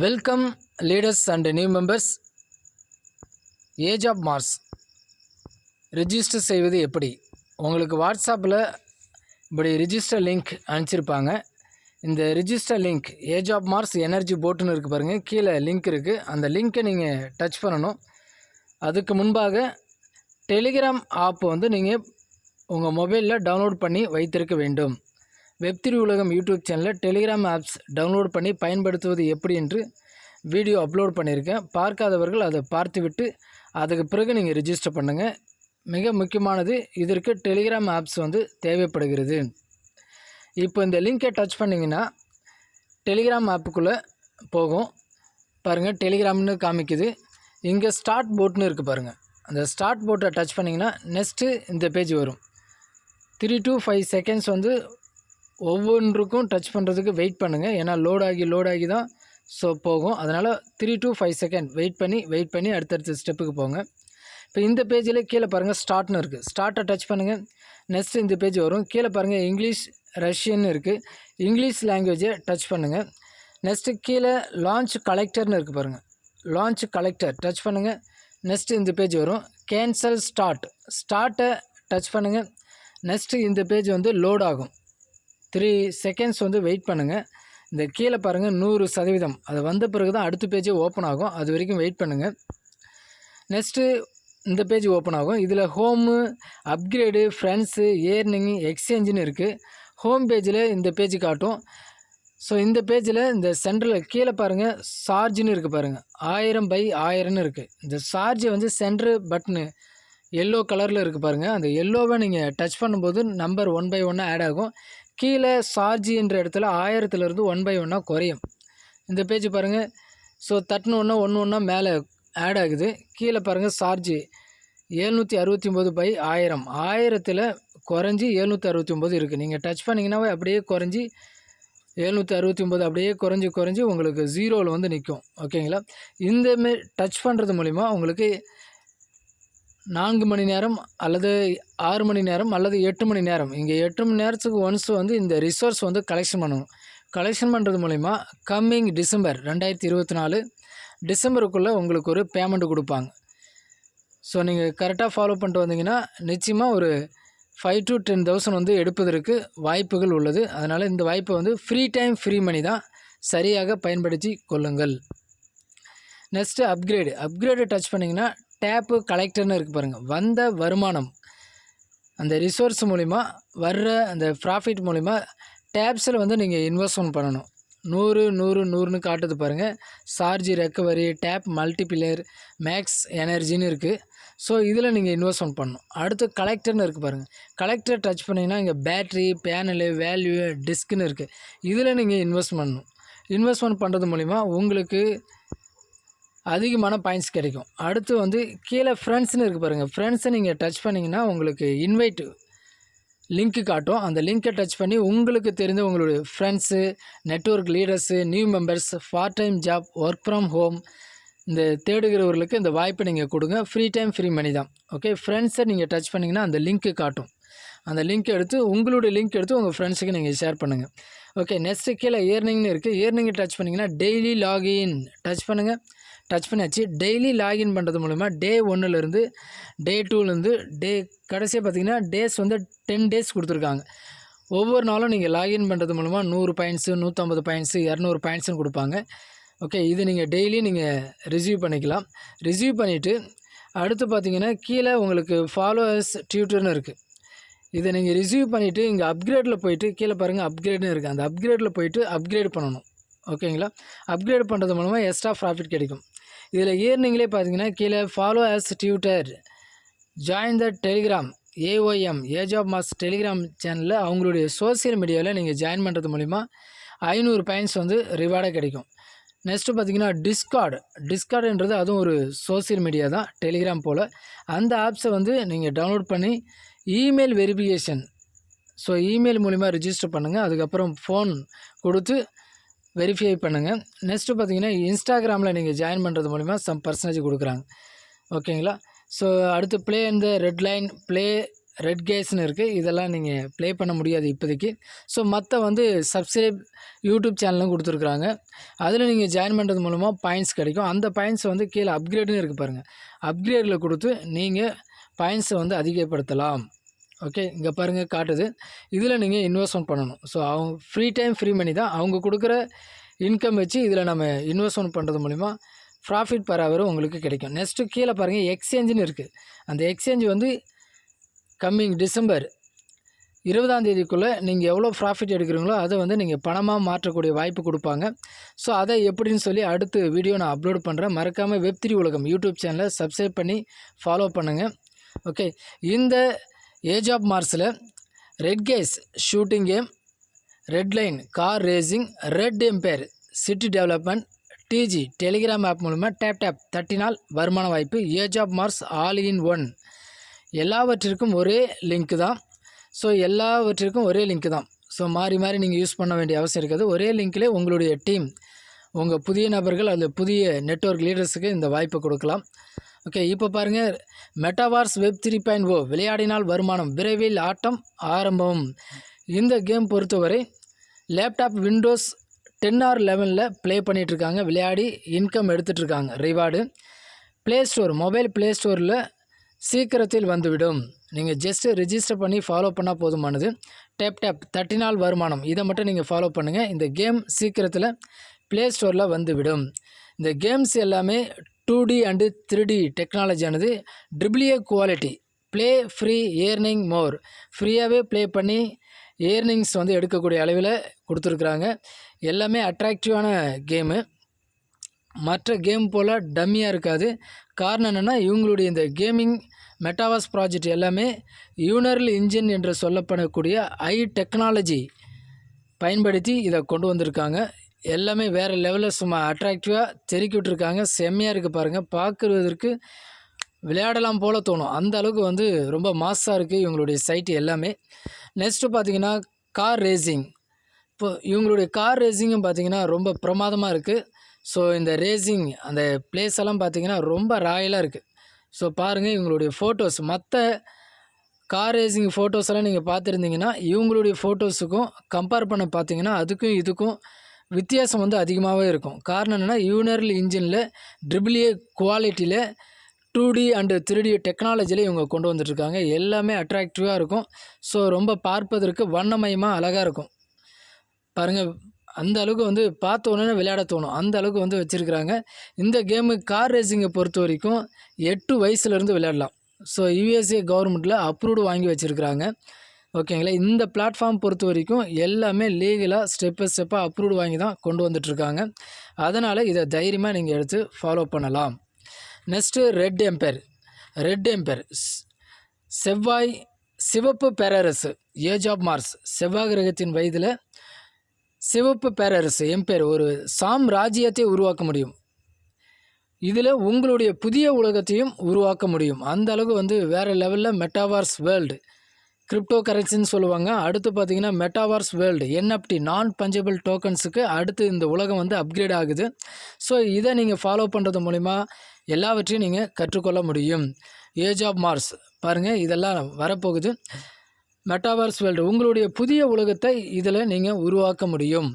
Welcome leaders and new members age of Mars register செய்வது எப்படி? உங்களுக்கு வாட்ஸ்அப்பில் இப்படி ரிஜிஸ்டர் லிங்க் அனுப்பிச்சிருப்பாங்க. இந்த register link age of Mars energy போட்டுன்னு இருக்குது பாருங்கள் கீழே லிங்க் இருக்குது அந்த லிங்க்கை நீங்கள் டச் பண்ணணும். அதுக்கு முன்பாக டெலிகிராம் ஆப் வந்து நீங்கள் உங்கள் மொபைலில் டவுன்லோட் பண்ணி வைத்திருக்க வேண்டும். வெப்திரி உலகம் யூடியூப் சேனலில் டெலிகிராம் ஆப்ஸ் டவுன்லோட் பண்ணி பயன்படுத்துவது எப்படி என்று வீடியோ அப்லோட் பண்ணியிருக்கேன். பார்க்காதவர்கள் அதை பார்த்துவிட்டு அதுக்கு பிறகு நீங்கள் ரிஜிஸ்டர் பண்ணுங்கள் மிக முக்கியமானது இதற்கு டெலிகிராம் ஆப்ஸ் வந்து தேவைப்படுகிறது. இப்போ இந்த லிங்கை டச் பண்ணிங்கன்னா டெலிகிராம் ஆப்புக்குள்ளே போகும். பாருங்கள் டெலிகிராம்னு காமிக்குது. இங்கே ஸ்டார்ட் போட்னு இருக்குது பாருங்கள் அந்த ஸ்டார்ட் போட்டை டச் பண்ணிங்கன்னா நெக்ஸ்ட்டு இந்த பேஜ் வரும். த்ரீ டு ஃபைவ் செகண்ட்ஸ் வந்து ஒவ்வொன்றுக்கும் டச் பண்ணுறதுக்கு வெயிட் பண்ணுங்கள் ஏன்னா லோட் ஆகி லோட் ஆகி தான் ஸோ போகும். அதனால் three to five second wait பண்ணி வெயிட் பண்ணி அடுத்தடுத்த ஸ்டெப்புக்கு போங்க. இப்போ இந்த பேஜில் கீழே பாருங்கள் ஸ்டார்ட்னு இருக்குது ஸ்டார்ட்டை டச் பண்ணுங்கள் நெக்ஸ்ட் இந்த பேஜ் வரும். கீழே பாருங்கள் இங்கிலீஷ் ரஷ்யன் இருக்குது இங்கிலீஷ் லாங்குவேஜை டச் பண்ணுங்கள் நெக்ஸ்ட்டு கீழே லான்ச் கலெக்டர்னு இருக்குது பாருங்கள் லான்ச் கலெக்டர் டச் பண்ணுங்கள் நெக்ஸ்ட்டு இந்த பேஜ் வரும். கேன்சல் ஸ்டார்ட் ஸ்டார்ட்டை டச் பண்ணுங்கள் நெக்ஸ்ட்டு இந்த பேஜ் வந்து லோட் ஆகும். த்ரீ செகண்ட்ஸ் வந்து வெயிட் பண்ணுங்கள் இந்த கீழே பாருங்கள் நூறு சதவீதம். அது வந்த பிறகு தான் அடுத்த பேஜே ஓப்பன் ஆகும். அது வரைக்கும் வெயிட் பண்ணுங்கள் நெக்ஸ்ட்டு இந்த பேஜ் ஓப்பன் ஆகும். இதில் ஹோமு அப்கிரேடு ஃப்ரெண்ட்ஸு ஏர்னிங் எக்ஸ்சேஞ்சுன்னு இருக்குது ஹோம் பேஜில் இந்த பேஜ் காட்டும். ஸோ இந்த பேஜில் இந்த சென்டரில் கீழே பாருங்கள் சார்ஜுன்னு இருக்குது பாருங்கள் ஆயிரம் பை ஆயிரம்னு இருக்குது இந்த சார்ஜை வந்து சென்ட்ரு பட்டனு எல்லோ கலரில் இருக்குது பாருங்கள் அந்த எல்லோவை நீங்கள் டச் பண்ணும்போது நம்பர் ஒன் பை ஒன்னாக ஆட் ஆகும். கீழே சார்ஜி என்ற இடத்துல ஆயிரத்துலேருந்து ஒன் பை ஒன்னாக குறையும். இந்த பேஜ் பாருங்கள் ஸோ தட்டின ஒன்றா ஒன்று ஒன்றா மேலே ஆட் ஆகுது. கீழே பாருங்கள் சார்ஜி ஏழ்நூற்றி அறுபத்தி ஒம்பது பை ஆயிரம். ஆயிரத்தில் குறைஞ்சி ஏழ்நூற்றி அறுபத்தி ஒம்பது இருக்குது நீங்கள் டச் பண்ணிங்கன்னாவே அப்படியே குறைஞ்சி ஏழ்நூற்றி அறுபத்தி ஒம்பது அப்படியே குறைஞ்சி குறைஞ்சி உங்களுக்கு ஜீரோவில் வந்து நிற்கும் ஓகேங்களா இந்தமாரி டச் பண்ணுறது மூலிமா உங்களுக்கு நான்கு மணி நேரம் அல்லது ஆறு மணி நேரம் அல்லது எட்டு மணி நேரம். இங்கே எட்டு மணி நேரத்துக்கு ஒன்ஸ் வந்து இந்த ரிசோர்ஸ் வந்து கலெக்ஷன் பண்ணணும். கலெக்ஷன் பண்ணுறது மூலிமா கம்மிங் டிசம்பர் ரெண்டாயிரத்தி இருபத்தி நாலு டிசம்பருக்குள்ளே உங்களுக்கு ஒரு பேமெண்ட் கொடுப்பாங்க. ஸோ நீங்கள் கரெக்டாக ஃபாலோ பண்ணிட்டு வந்தீங்கன்னா நிச்சயமாக ஒரு ஃபைவ் டு டென் தௌசண்ட் வந்து எடுப்பதற்கு வாய்ப்புகள் உள்ளது. அதனால் இந்த வாய்ப்பை வந்து ஃப்ரீ டைம் ஃப்ரீ மணி தான் சரியாக பயன்படுத்தி கொள்ளுங்கள். நெக்ஸ்ட்டு அப்கிரேடு அப்கிரேடு டச் பண்ணிங்கன்னா டேப்பு கலெக்டர்னு இருக்குது பாருங்கள் வந்த வருமானம். அந்த ரிசோர்ஸ் மூலிமா வர்ற அந்த ப்ராஃபிட் மூலிமா டேப்ஸில் வந்து நீங்கள் இன்வெஸ்ட்மெண்ட் பண்ணணும். நூறு நூறு நூறுன்னு காட்டுது பாருங்கள் charge recovery tap multiplayer max எனர்ஜின்னு இருக்குது ஸோ இதில் நீங்கள் இன்வெஸ்ட்மெண்ட் பண்ணணும். அடுத்து கலெக்டர்னு இருக்குது பாருங்கள் கலெக்டர் டச் பண்ணிங்கன்னா இங்கே பேட்ரி பேனலு வேல்யூ டிஸ்க்குன்னு இருக்குது இதில் நீங்கள் இன்வெஸ்ட் பண்ணணும். இன்வெஸ்ட்மெண்ட் பண்ணுறது மூலிமா உங்களுக்கு அதிகமான பாயிண்ட்ஸ் கிடைக்கும். அடுத்து வந்து கீழே ஃப்ரெண்ட்ஸ்னு இருக்குது பாருங்கள் ஃப்ரெண்ட்ஸை நீங்கள் டச் பண்ணிங்கன்னா உங்களுக்கு இன்வைட்டு லிங்க்கு காட்டும். அந்த லிங்க்கை டச் பண்ணி உங்களுக்கு தெரிந்த உங்களுடைய friends network leaders new members part time job work from home இந்த தேடுகிறவர்களுக்கு இந்த வாய்ப்பை நீங்கள் கொடுங்க. ஃப்ரீ டைம் ஃப்ரீ மணி தான். ஓகே ஃப்ரெண்ட்ஸை நீங்கள் டச் பண்ணிங்கன்னா அந்த லிங்க்கு காட்டும். அந்த லிங்க் எடுத்து உங்களுடைய லிங்க் எடுத்து உங்கள் ஃப்ரெண்ட்ஸுக்கு நீங்கள் ஷேர் பண்ணுங்கள் ஓகே நெக்ஸ்ட்டு கீழே ஏர்னிங்னு இருக்குது ஏர்னிங்கை டச் பண்ணிங்கன்னா டெய்லி லாகின் டச் பண்ணுங்கள் டச் பண்ணியாச்சு. டெய்லி லாகின் பண்ணுறது மூலிமா டே ஒன்றுலேருந்து டே டூலேருந்து டே கடைசியாக பார்த்தீங்கன்னா டேஸ் வந்து டென் டேஸ் கொடுத்துருக்காங்க. ஒவ்வொரு நாளும் நீங்கள் லாகின் பண்ணுறது மூலமாக நூறு பாயிண்ட்ஸு நூற்றம்பது பாயிண்ட்ஸு இரநூறு பாயிண்ட்ஸுன்னு கொடுப்பாங்க. ஓகே இது நீங்கள் டெய்லி நீங்கள் ரிசீவ் பண்ணிக்கலாம். ரிசீவ் பண்ணிவிட்டு அடுத்து பார்த்தீங்கன்னா கீழே உங்களுக்கு ஃபாலோவர்ஸ் டியூட்டர்னு இருக்குது இதை நீங்கள் ரிசீவ் பண்ணிவிட்டு இங்கே அப்கிரேடில் போயிட்டு கீழே பாருங்கள் அப்கிரேட்னு இருக்குது அந்த அப்கிரேடில் போயிட்டு அப்கிரேட் பண்ணணும். ஓகேங்களா அப்கிரேட் பண்ணுறது மூலமாக எக்ஸ்ட்ரா ப்ராஃபிட் கிடைக்கும். இதில் ஏர்னிங்லேயே பார்த்தீங்கன்னா கீழே follow us Twitter join the Telegram AOM age of Mars Telegram சேனலில் அவங்களுடைய சோசியல் மீடியாவில் நீங்கள் ஜாயின் பண்ணுறது மூலிமா ஐநூறு பாயிண்ட்ஸ் வந்து ரிவார்டாக கிடைக்கும். நெக்ஸ்ட்டு பார்த்தீங்கன்னா டிஸ்கார்டு டிஸ்கார்டுன்றது அதுவும் ஒரு சோசியல் மீடியா தான் டெலிகிராம் போல். அந்த ஆப்ஸை வந்து நீங்கள் டவுன்லோட் பண்ணி இமெயில் வெரிஃபிகேஷன் ஸோ இமெயில் மூலிமா ரிஜிஸ்டர் பண்ணுங்கள் அதுக்கப்புறம் ஃபோன் கொடுத்து வெரிஃபை பண்ணுங்கள் நெக்ஸ்ட்டு பார்த்தீங்கன்னா இன்ஸ்டாகிராமில் நீங்கள் ஜாயின் பண்ணுறது மூலிமா சம் பர்சன்டேஜ் கொடுக்குறாங்க. ஓகேங்களா? ஸோ அடுத்து ப்ளே இந்த ரெட் லைன் ப்ளே ரெட் கேஸ்னு இருக்குது இதெல்லாம் நீங்கள் ப்ளே பண்ண முடியாது இப்போதைக்கு. ஸோ மற்ற வந்து சப்ஸ்கிரைப் யூடியூப் சேனலும் கொடுத்துருக்குறாங்க. அதில் நீங்கள் ஜாயின் பண்ணுறது மூலமாக பாயிண்ட்ஸ் கிடைக்கும். அந்த பாயிண்ட்ஸ் வந்து கீழே அப்கிரேடுன்னு இருக்குது பாருங்கள் அப்கிரேடில் கொடுத்து நீங்கள் பாயிண்ட்ஸை வந்து அதிகப்படுத்தலாம். ஓகே இங்கே பாருங்கள் காட்டுது. இதில் நீங்கள் இன்வெஸ்ட்மெண்ட் பண்ணணும். ஸோ அவங்க ஃப்ரீ டைம் ஃப்ரீ மணி தான். அவங்க கொடுக்குற இன்கம் வச்சு இதில் நம்ம இன்வெஸ்ட்மெண்ட் பண்ணுறது மூலிமா ப்ராஃபிட் பர் ஹவர் உங்களுக்கு கிடைக்கும். நெக்ஸ்ட்டு கீழே பாருங்கள் எக்ஸ்சேஞ்சுன்னு இருக்குது அந்த எக்ஸ்சேஞ்ச் வந்து கம்மிங் டிசம்பர் இருபதாம் தேதிக்குள்ளே நீங்கள் எவ்வளோ ப்ராஃபிட் எடுக்கிறீங்களோ அதை வந்து நீங்கள் பணமாக மாற்றக்கூடிய வாய்ப்பு கொடுப்பாங்க. ஸோ அதை எப்படின்னு சொல்லி அடுத்து வீடியோ நான் அப்லோட் பண்ணுறேன் மறக்காமல் வெப் உலகம் யூடியூப் சேனலை சப்ஸ்கிரைப் பண்ணி ஃபாலோ பண்ணுங்கள் ஓகே இந்த age of மார்ஸில் red gas shooting game red line car racing red empire city development TG Telegram app மூலமாக டேப் டேப் தட்டினால் வருமான வாய்ப்பு age of Mars all in one. எல்லாவற்றிற்கும் ஒரே லிங்க் தான். ஸோ எல்லாவற்றிற்கும் ஒரே லிங்க் தான். ஸோ மாறி மாறி நீங்கள் யூஸ் பண்ண வேண்டிய அவசியம் இருக்காது. ஒரே லிங்க்லே உங்களுடைய டீம் உங்கள் புதிய நபர்கள் அல்லது புதிய நெட்வொர்க் லீடர்ஸுக்கு இந்த வாய்ப்பை கொடுக்கலாம். ஓகே இப்போ பாருங்கள் metaverse web three point O விளையாடினால் வருமானம் விரைவில் ஆட்டம் ஆரம்பம். இந்த கேம் பொறுத்தவரை லேப்டாப் விண்டோஸ் டென் ஆர் லெவனில் ப்ளே பண்ணிகிட்ருக்காங்க விளையாடி income எடுத்துகிட்ருக்காங்க reward play store mobile play ஸ்டோரில் சீக்கிரத்தில் வந்துவிடும். நீங்கள் ஜஸ்ட்டு ரிஜிஸ்டர் பண்ணி ஃபாலோ பண்ணால் போதுமானது. டேப் டேப் தட்டினால் வருமானம். இதை மட்டும் நீங்கள் ஃபாலோ பண்ணுங்கள் இந்த கேம் சீக்கிரத்தில் ப்ளே ஸ்டோரில் வந்துவிடும். இந்த கேம்ஸ் எல்லாமே two D and three D டெக்னாலஜியானது ட்ரிபிளியே quality play free earning more ஃப்ரீயாகவே ப்ளே பண்ணி ஏர்னிங்ஸ் வந்து எடுக்கக்கூடிய அளவில் கொடுத்துருக்குறாங்க. எல்லாமே அட்ராக்டிவான கேமு மற்ற கேம் போல் டம்மியாக இருக்காது. காரணம் என்னென்னா இவங்களுடைய இந்த கேமிங் மெட்டாவாஸ் ப்ராஜெக்ட் எல்லாமே யூனரல் இன்ஜின் என்று சொல்லப்படக்கூடிய ஐ டெக்னாலஜி பயன்படுத்தி இதை கொண்டு வந்திருக்காங்க. எல்லாமே வேறு லெவலில் சும்மா அட்ராக்டிவாக தெருக்கி விட்ருக்காங்க செம்மையாக இருக்குது பாருங்கள் பார்க்குறதற்கு விளையாடலாம் போல் தோணும். அந்த அளவுக்கு வந்து ரொம்ப மாஸாக இருக்குது இவங்களுடைய சைட்டு எல்லாமே. நெக்ஸ்ட்டு பார்த்தீங்கன்னா கார் ரேசிங் இப்போ இவங்களுடைய கார் ரேசிங்கும் பார்த்தீங்கன்னா ரொம்ப பிரமாதமாக இருக்குது ஸோ இந்த ரேசிங் அந்த பிளேஸ் எல்லாம் பார்த்தீங்கன்னா ரொம்ப ராயலாக இருக்குது ஸோ பாருங்கள் இவங்களுடைய ஃபோட்டோஸ் மற்ற கார் ரேசிங் ஃபோட்டோஸ் எல்லாம் நீங்கள் பார்த்துருந்தீங்கன்னா இவங்களுடைய ஃபோட்டோஸுக்கும் கம்பேர் பண்ண பார்த்தீங்கன்னா அதுக்கும் இதுக்கும் வித்தியாசம் வந்து அதிகமாகவே இருக்கும். காரணம் என்னென்னா யூனரல் இன்ஜினில் ட்ரிபிள் ஏ குவாலிட்டியில் two D and three D டெக்னாலஜியில் இவங்க கொண்டு வந்துட்டுருக்காங்க. எல்லாமே அட்ராக்டிவாக இருக்கும். ஸோ ரொம்ப பார்ப்பதற்கு வண்ணமயமாக அழகாக இருக்கும். பாருங்கள் அந்த அளவுக்கு வந்து பார்த்த உடனே விளையாட தோணும். அந்த அளவுக்கு வந்து வச்சுருக்குறாங்க. இந்த கேமு கார் ரேசிங்கை பொறுத்த வரைக்கும் எட்டு வயசுலேருந்து விளையாடலாம். ஸோ யூஎஸ்ஏ கவர்மெண்ட்டில் அப்ரூவ்டு வாங்கி வச்சுருக்குறாங்க. ஓகேங்களா? இந்த பிளாட்ஃபார்ம் பொறுத்த வரைக்கும் எல்லாமே லீகலாக ஸ்டெப் பை ஸ்டெப்பாக அப்ரூவ்டு வாங்கி தான் கொண்டு வந்துட்ருக்காங்க அதனால் இதை தைரியமாக நீங்கள் எடுத்து ஃபாலோ பண்ணலாம். Next red empire red empire செவ்வாய் சிவப்பு பேரரசு ஏஜ் ஆஃப் மார்ஸ் செவ்வாய் கிரகத்தின் வயதில் சிவப்பு பேரரசு எம்பையர் ஒரு சாம் ராஜ்யத்தை உருவாக்க முடியும். இதில் உங்களுடைய புதிய உலகத்தையும் உருவாக்க முடியும். அந்த அளவுக்கு வந்து வேறு லெவலில் மெட்டாவார்ஸ் வேர்ல்டு கிரிப்டோ கரன்சின்னு சொல்லுவாங்க. அடுத்து பார்த்தீங்கன்னா metaverse world NFT non fungible டோக்கன்ஸுக்கு அடுத்து இந்த உலகம் வந்து அப்கிரேட் ஆகுது. ஸோ இதை நீங்கள் ஃபாலோ பண்ணுறது மூலிமா எல்லாவற்றையும் நீங்கள் கற்றுக்கொள்ள முடியும். ஏஜ் ஆஃப் மார்ஸ் பாருங்கள் இதெல்லாம் வரப்போகுது. மெட்டாவர்ஸ் வேர்ல்டு உங்களுடைய புதிய உலகத்தை இதில் நீங்கள் உருவாக்க முடியும்.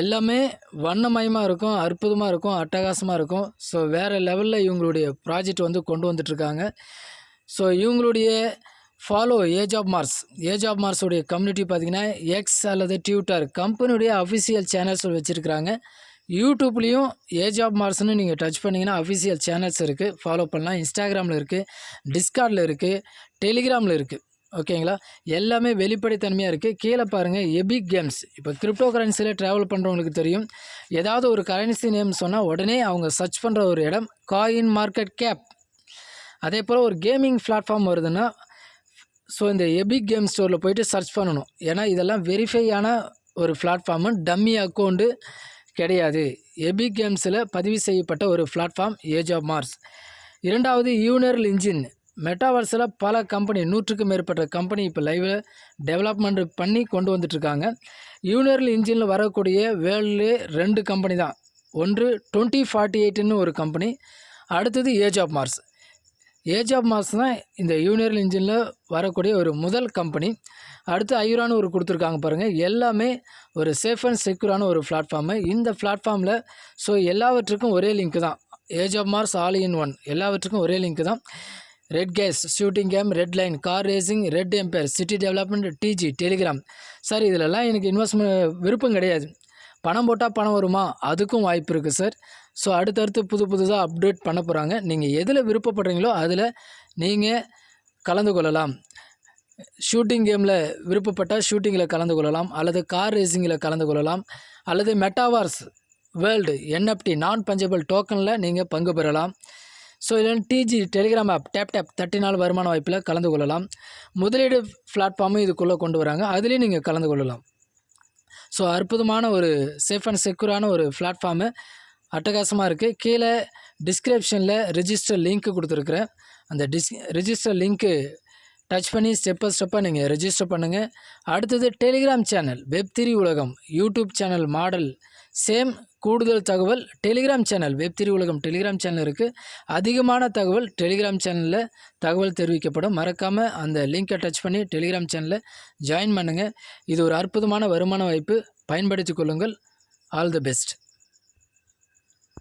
எல்லாமே வண்ணமயமாக இருக்கும் அற்புதமாக இருக்கும் அட்டகாசமாக இருக்கும். ஸோ வேறு லெவலில் இவங்களுடைய ப்ராஜெக்ட் வந்து கொண்டு வந்துட்ருக்காங்க ஸோ இவங்களுடைய follow age of Mars age of மார்ஸுடைய community பார்த்திங்கன்னா எக்ஸ் அல்லது ட்விட்டர் கம்பெனியுடைய அஃபிஷியல் சேனல்ஸ் வச்சுருக்கிறாங்க. யூடியூப்லேயும் ஏஜ் ஆஃப் மார்ஸ்னு நீங்கள் டச் பண்ணிங்கன்னா அஃபிஷியல் சேனல்ஸ் இருக்குது ஃபாலோ பண்ணலாம். இன்ஸ்டாகிராமில் இருக்குது டிஸ்கார்டில் இருக்குது டெலிகிராமில் இருக்குது ஓகேங்களா? எல்லாமே வெளிப்படைத்தன்மையாக இருக்குது கீழே பாருங்கள் எபிக் கேம்ஸ் இப்போ கிரிப்டோ கரன்சியில் ட்ராவல் பண்ணுறவங்களுக்கு தெரியும். ஏதாவது ஒரு கரன்சி நேம் சொன்னால் உடனே அவங்க சர்ச் பண்ணுற ஒரு இடம் காயின் மார்க்கெட் கேப் அதே போல் ஒரு கேமிங் பிளாட்ஃபார்ம் வருதுன்னா ஸோ இந்த எபிக் கேம் ஸ்டோரில் போயிட்டு சர்ச் பண்ணணும். ஏன்னா இதெல்லாம் வெரிஃபையான ஒரு பிளாட்ஃபார்மு டம்மி அக்கௌண்ட்டு கிடையாது. எபிக் கேம்ஸில் பதிவு செய்யப்பட்ட ஒரு பிளாட்ஃபார்ம் ஏஜ் ஆஃப் மார்ஸ் இரண்டாவது யூனர்ல் இன்ஜின் மெட்டாவர்ஸில் பல கம்பெனி நூற்றுக்கும் மேற்பட்ட கம்பெனி இப்போ லைவில் டெவலப்மெண்ட் பண்ணி கொண்டு வந்துட்டுருக்காங்க. யூனியர்ல் இன்ஜினில் வரக்கூடிய வேர்ல்டு ரெண்டு கம்பெனி தான். ஒன்று டுவெண்ட்டி ஃபார்ட்டி எயிட்டுன்னு ஒரு கம்பெனி அடுத்தது age of Mars age of Mars தான் இந்த யூனியர் இன்ஜினில் வரக்கூடிய ஒரு முதல் கம்பெனி. அடுத்து ஐயூரானு ஒரு கொடுத்துருக்காங்க பாருங்கள் எல்லாமே ஒரு சேஃப் அண்ட் செக்யூரான ஒரு பிளாட்ஃபார்மு இந்த பிளாட்ஃபார்மில் ஸோ எல்லாவற்றுக்கும் ஒரே லிங்க் தான். Age of Mars all in one. எல்லாவற்றுக்கும் ஒரே லிங்க் தான். Red gas shooting game red line car racing red empire city development TG Telegram sir இதிலெல்லாம் எனக்கு இன்வெஸ்ட்மெண்ட் விருப்பம் கிடையாது. பணம் போட்டால் பணம் வருமா? அதுக்கும் வாய்ப்பு இருக்குது சார் ஸோ அடுத்தடுத்து புது புதுசாக அப்டேட் பண்ண போகிறாங்க நீங்கள் எதில் விருப்பப்படுறீங்களோ அதில் நீங்கள் கலந்து கொள்ளலாம். ஷூட்டிங் கேமில் விருப்பப்பட்டால் ஷூட்டிங்கில் கலந்து கொள்ளலாம். அல்லது கார் ரேசிங்கில் கலந்து கொள்ளலாம். அல்லது metaverse world NFT non fungible டோக்கனில் நீங்கள் பங்கு பெறலாம். ஸோ இதில் TG Telegram app tap tap தட்டினால் வருமான வாய்ப்பில் கலந்து கொள்ளலாம். முதலீடு பிளாட்ஃபார்மும் இதுக்குள்ளே கொண்டு வராங்க. அதுலேயும் நீங்கள் கலந்து கொள்ளலாம். ஸோ அற்புதமான ஒரு சேஃப் அண்ட் செக்யூரான ஒரு பிளாட்ஃபார்மு அட்டகாசமாக இருக்குது கீழே டிஸ்கிரிப்ஷனில் ரிஜிஸ்டர் லிங்க் கொடுத்துருக்குறேன். அந்த டிஸ் ரிஜிஸ்டர் லிங்க்கு டச் பண்ணி ஸ்டெப்பை ஸ்டெப்பாக நீங்கள் ரெஜிஸ்டர் பண்ணுங்கள் அடுத்தது டெலிகிராம் சேனல் வெப் திரி உலகம் யூடியூப் சேனல் மாடல் சேம் கூடுதல் தகவல் டெலிகிராம் சேனல் வெப் திரி உலகம் டெலிகிராம் சேனல் இருக்குது அதிகமான தகவல் டெலிகிராம் சேனலில் தகவல் தெரிவிக்கப்படும். மறக்காமல் அந்த லிங்க்கை டச் பண்ணி டெலிகிராம் சேனலில் ஜாயின் பண்ணுங்கள் இது ஒரு அற்புதமான வருமான வாய்ப்பு. பயன்படுத்திக் கொள்ளுங்கள். All the best